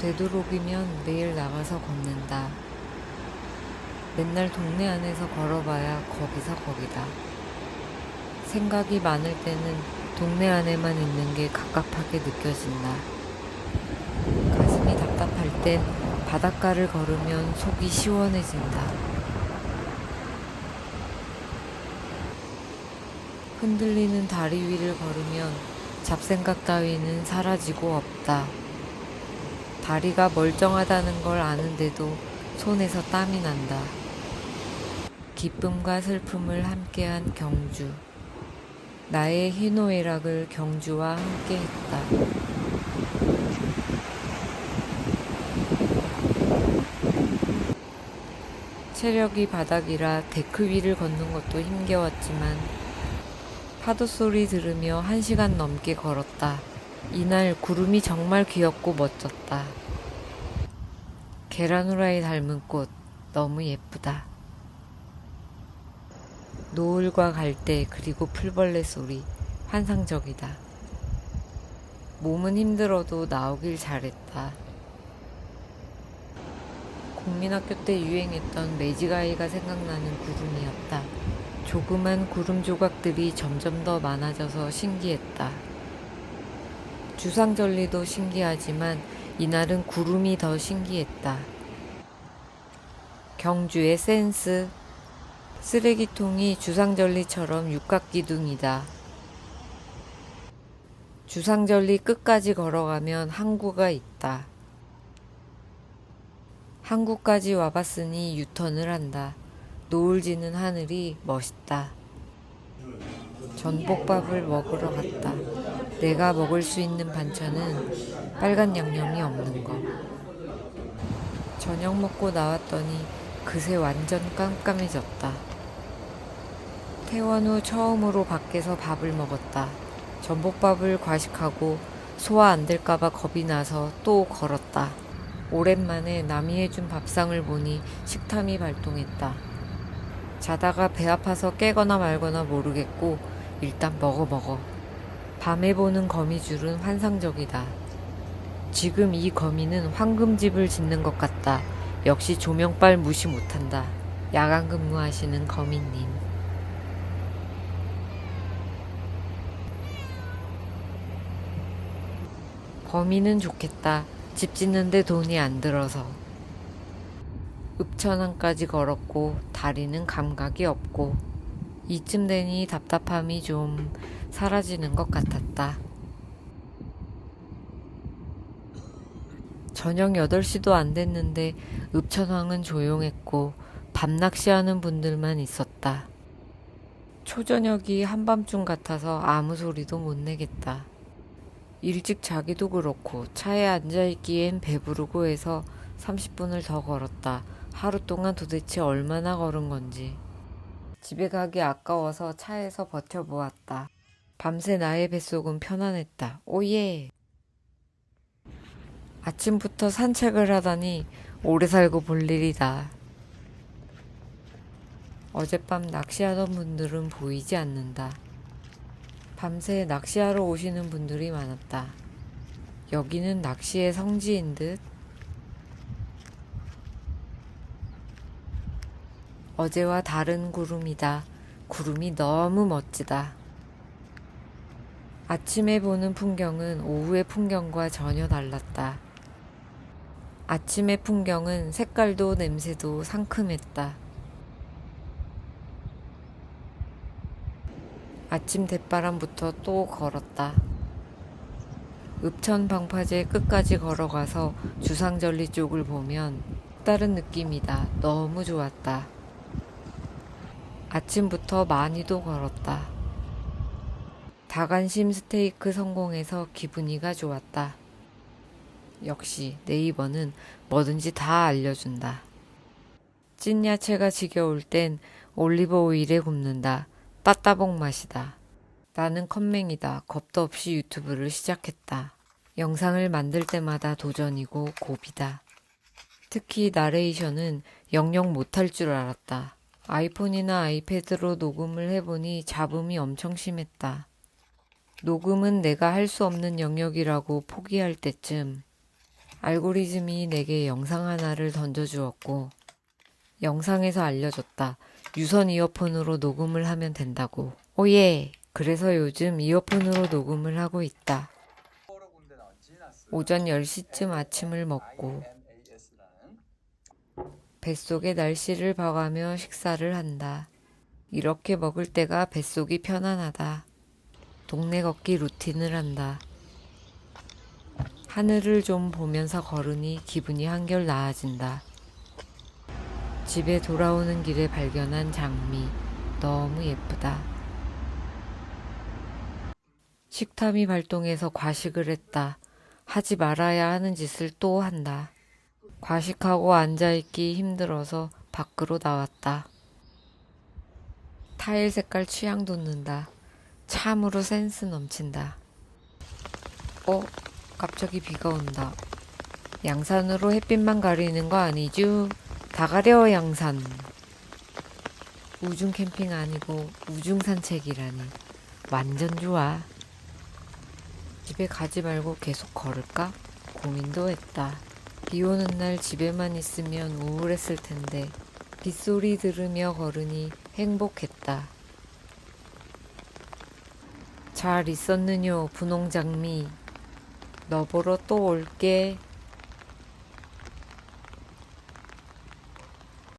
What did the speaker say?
되도록이면 매일 나가서 걷는다. 맨날 동네 안에서 걸어봐야 거기서 거기다. 생각이 많을 때는 동네 안에만 있는 게 갑갑하게 느껴진다. 가슴이 답답할 땐 바닷가를 걸으면 속이 시원해진다. 흔들리는 다리 위를 걸으면 잡생각 따위는 사라지고 없다. 다리가 멀쩡하다는 걸 아는데도 손에서 땀이 난다. 기쁨과 슬픔을 함께한 경주. 나의 희노애락을 경주와 함께 했다. 체력이 바닥이라 데크 위를 걷는 것도 힘겨웠지만 파도 소리 들으며 한 시간 넘게 걸었다. 이날 구름이 정말 귀엽고 멋졌다. 계란 후라이 닮은 꽃 너무 예쁘다. 노을과 갈대 그리고 풀벌레 소리 환상적이다. 몸은 힘들어도 나오길 잘했다. 국민학교 때 유행했던 매직아이가 생각나는 구름이었다. 조그만 구름 조각들이 점점 더 많아져서 신기했다. 주상절리도 신기하지만 이날은 구름이 더 신기했다. 경주의 센스. 쓰레기통이 주상절리처럼 육각기둥이다. 주상절리 끝까지 걸어가면 항구가 있다. 항구까지 와봤으니 유턴을 한다. 노을 지는 하늘이 멋있다. 전복밥을 먹으러 갔다. 내가 먹을 수 있는 반찬은 빨간 양념이 없는 거. 저녁 먹고 나왔더니 그새 완전 깜깜해졌다. 퇴원 후 처음으로 밖에서 밥을 먹었다. 전복밥을 과식하고 소화 안 될까봐 겁이 나서 또 걸었다. 오랜만에 남이 해준 밥상을 보니 식탐이 발동했다. 자다가 배 아파서 깨거나 말거나 모르겠고 일단 먹어 먹어. 밤에 보는 거미줄은 환상적이다. 지금 이 거미는 황금집을 짓는 것 같다. 역시 조명빨 무시 못한다. 야간 근무하시는 거미님. 거미는 좋겠다. 집 짓는데 돈이 안 들어서. 읍천항까지 걸었고 다리는 감각이 없고 이쯤 되니 답답함이 좀 사라지는 것 같았다. 저녁 8시도 안 됐는데 읍천항은 조용했고 밤 낚시하는 분들만 있었다. 초저녁이 한밤중 같아서 아무 소리도 못 내겠다. 일찍 자기도 그렇고 차에 앉아있기엔 배부르고 해서 30분을 더 걸었다. 하루 동안 도대체 얼마나 걸은 건지. 집에 가기 아까워서 차에서 버텨보았다. 밤새 나의 뱃속은 편안했다. 오예! 아침부터 산책을 하다니 오래 살고 볼 일이다. 어젯밤 낚시하던 분들은 보이지 않는다. 밤새 낚시하러 오시는 분들이 많았다. 여기는 낚시의 성지인 듯. 어제와 다른 구름이다. 구름이 너무 멋지다. 아침에 보는 풍경은 오후의 풍경과 전혀 달랐다. 아침의 풍경은 색깔도 냄새도 상큼했다. 아침 대바람부터 또 걸었다. 읍천 방파제 끝까지 걸어가서 주상절리 쪽을 보면 다른 느낌이다. 너무 좋았다. 아침부터 많이도 걸었다. 다간심 스테이크 성공해서 기분이가 좋았다. 역시 네이버는 뭐든지 다 알려준다. 찐 야채가 지겨울 땐 올리브 오일에 굽는다. 따따봉 맛이다. 나는 컴맹이다. 겁도 없이 유튜브를 시작했다. 영상을 만들 때마다 도전이고 고비다. 특히 나레이션은 영영 못할 줄 알았다. 아이폰이나 아이패드로 녹음을 해보니 잡음이 엄청 심했다. 녹음은 내가 할 수 없는 영역이라고 포기할 때쯤 알고리즘이 내게 영상 하나를 던져주었고, 영상에서 알려줬다. 유선 이어폰으로 녹음을 하면 된다고. 오예! 그래서 요즘 이어폰으로 녹음을 하고 있다. 오전 10시쯤 아침을 먹고, 뱃속의 날씨를 봐가며 식사를 한다. 이렇게 먹을 때가 뱃속이 편안하다. 동네 걷기 루틴을 한다. 하늘을 좀 보면서 걸으니 기분이 한결 나아진다. 집에 돌아오는 길에 발견한 장미. 너무 예쁘다. 식탐이 발동해서 과식을 했다. 하지 말아야 하는 짓을 또 한다. 과식하고 앉아있기 힘들어서 밖으로 나왔다. 타일 색깔 취향 돋는다. 참으로 센스 넘친다. 어? 갑자기 비가 온다. 양산으로 햇빛만 가리는 거 아니죠? 다 가려 양산. 우중 캠핑 아니고 우중 산책이라니. 완전 좋아. 집에 가지 말고 계속 걸을까? 고민도 했다. 비 오는 날 집에만 있으면 우울했을 텐데 빗소리 들으며 걸으니 행복했다. 잘 있었느뇨, 분홍장미. 너 보러 또 올게.